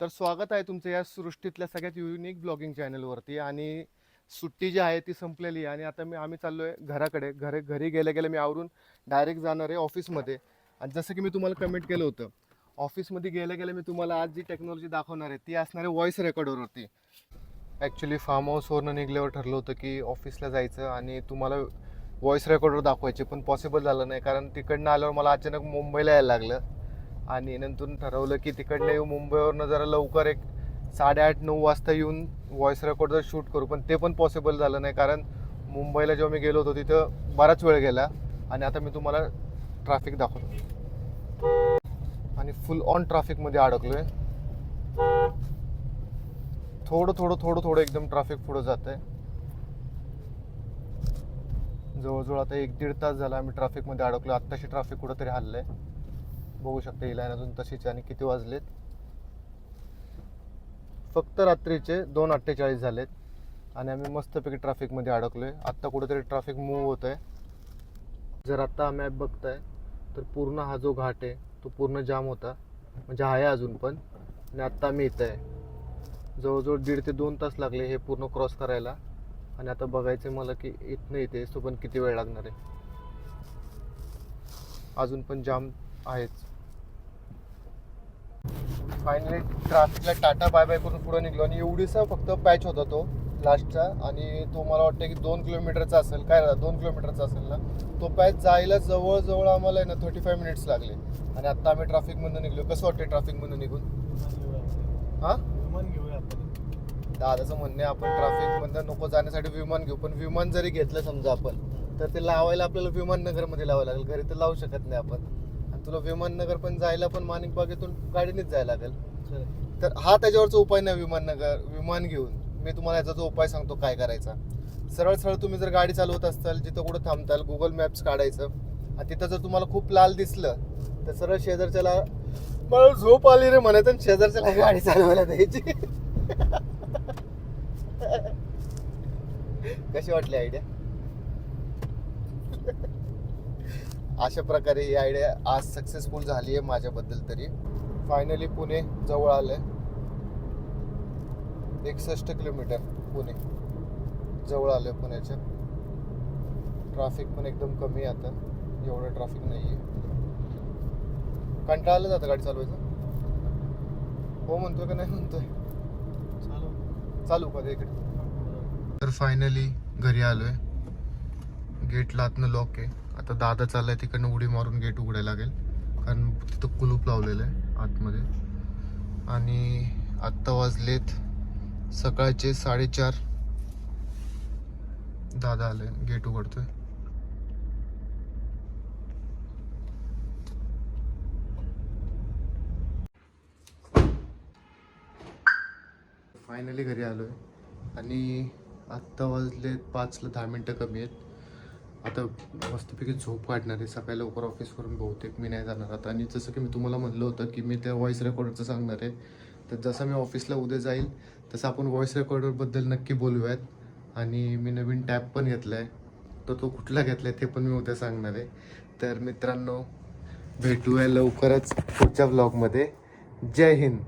तर स्वागत आहे तुमचं या सृष्टीतल्या सगळ्यात युनिक ब्लॉगिंग चॅनलवरती आणि सुट्टी जी आहे ती संपलेली आहे. आणि आता मी आम्ही चाललो आहे घराकडे. घरे घरी गेल्या गेल्या मी आवरून डायरेक्ट जाणार आहे ऑफिसमध्ये आणि जसं की मी तुम्हाला कमेंट केलं होतं ऑफिसमध्ये गेल्या गेल्या मी तुम्हाला आज जी टेक्नॉलॉजी दाखवणार आहे ती असणार आहे व्हॉइस रेकॉर्डरवरती ॲक्च्युली फार्म हाऊसवरनं निघल्यावर ठरलं होतं की ऑफिसला जायचं आणि तुम्हाला व्हॉइस रेकॉर्डर दाखवायचे पण पॉसिबल झालं नाही. कारण तिकडनं आल्यावर मला अचानक मुंबईला यायला लागलं. आणि नंतर ठरवलं की तिकडनं येऊ मुंबईवरनं जरा लवकर एक साडेआठ नऊ वाजता येऊन व्हॉइस रेकॉर्डर शूट करू. पण ते पण पॉसिबल झालं नाही कारण मुंबईला जेव्हा मी गेलो होतो तिथं बराच वेळ गेला आणि आता मी तुम्हाला ट्रॅफिक दाखवतो. आणि फुल ऑन ट्रॅफिकमध्ये अडकलो आहे थोडं थोडं थोडं थोडं एकदम ट्रॅफिक पुढं जात आहे जवळजवळ आता एक दीड तास झाला आम्ही ट्रॅफिकमध्ये अडकलो आत्ताशी ट्रॅफिक कुठंतरी आहे बघू शकता ही लाईन अजून तशीच आणि किती वाजलेत. फक्त रात्रीचे दोन अठ्ठेचाळीस झालेत आणि आम्ही मस्तपैकी ट्रॅफिकमध्ये अडकलोय. आत्ता कुठेतरी ट्रॅफिक मूव्ह होत आहे जर आत्ता मॅप बघताय तर पूर्ण हा जो घाट आहे तो पूर्ण जाम होता. म्हणजे आहे अजून पण. आणि आत्ता आम्ही इथं आहे जवळजवळ दीड ते दोन तास लागले हे पूर्ण क्रॉस करायला. आणि आता बघायचं मला की इथनं इथे तो पण किती वेळ लागणार आहे. अजून पण जाम आहेच फायनली ट्रॅफिकला टाटा बाय बाय करून पुढे निघलो आणि एवढीसा फक्त पॅच होता तो लास्टचा आणि तो मला वाटतं की दोन किलोमीटरचा असेल. काय दोन किलोमीटरचा असेल ना. तो पॅच जायला जवळजवळ आम्हाला ना थर्टी फाय मिनिट्स लागले. आणि आता आम्ही ट्रॅफिकमधून निघलो. कसं वाटतं ट्रॅफिकमधून निघून? हा? विमान घेऊया आपण. दादाचं म्हणणे आपण ट्रॅफिकमधनं नको जाण्यासाठी विमान घेऊ. पण विमान जरी घेतलं समजा आपण तर ते लावायला आपल्याला विमाननगरमध्ये लावावं लागेल. घरी तर लावू शकत नाही आपण. तुला विमाननगर पण जायला पण माणिक बागेतून गाडीनेच जायला लागेल. तर हा त्याच्यावरचा उपाय नाही विमाननगर विमान घेऊन. मी तुम्हाला याचा जो उपाय सांगतो काय करायचा. सरळ सरळ तुम्ही जर गाडी चालवत असाल जिथं कुठं थांबताल गुगल मॅप्स काढायचं आणि तिथं जर तुम्हाला खूप लाल दिसलं तर सरळ शेजारच्याला मला झोप आली रे म्हणायचं आणि शेजारच्याला गाडी चालवायला द्यायची. कशी वाटली आयडिया अशा प्रकारे ही आयडिया आज सक्सेसफुल झाली आहे माझ्याबद्दल तरी. फायनली पुणे जवळ आलंय. एकसष्ट किलोमीटर पुणे. जवळ आलंय पुण्याच्या. ट्रॅफिक पण एकदम कमी आहे आता. एवढं ट्रॅफिक नाही आहे कंटाळलं जातं गाडी चालवायचं? हो म्हणतोय का नाही म्हणतोय? चालू चालू का इकडे. तर फायनली घरी आलोय. गेटला आतनं लॉक आहे. आता दादा चाललाय तिकडनं उडी मारून गेट उघडायला लागेल. कारण तिथं कुलूप लावलेलं आहे आतमध्ये. आणि आत्ता वाजलेत सकाळचे साडेचार. दादा आले गेट उघडतोय. फायनली घरी आलो आहे आणि आत्ता वाजले पाचला दहा मिनटं कमी आहेत. आता मस्तपैकी झोप काढणार आहे सकाळी लवकर ऑफिसवरून बहुतेक मी नाही जाणार. आता आणि जसं की मी तुम्हाला म्हणलं होतं की मी त्या व्हॉइस रेकॉर्डरचं सांगणार आहे. तर जसं मी ऑफिसला उद्या जाईल तसं आपण व्हॉइस रेकॉर्डरबद्दल नक्की बोलूयात. आणि मी नवीन टॅब पण घेतला आहे तर तो कुठला घेतला आहे ते पण मी उद्या सांगणार आहे. तर मित्रांनो भेटूया लवकरच पुढच्या ब्लॉगमध्ये जय हिंद.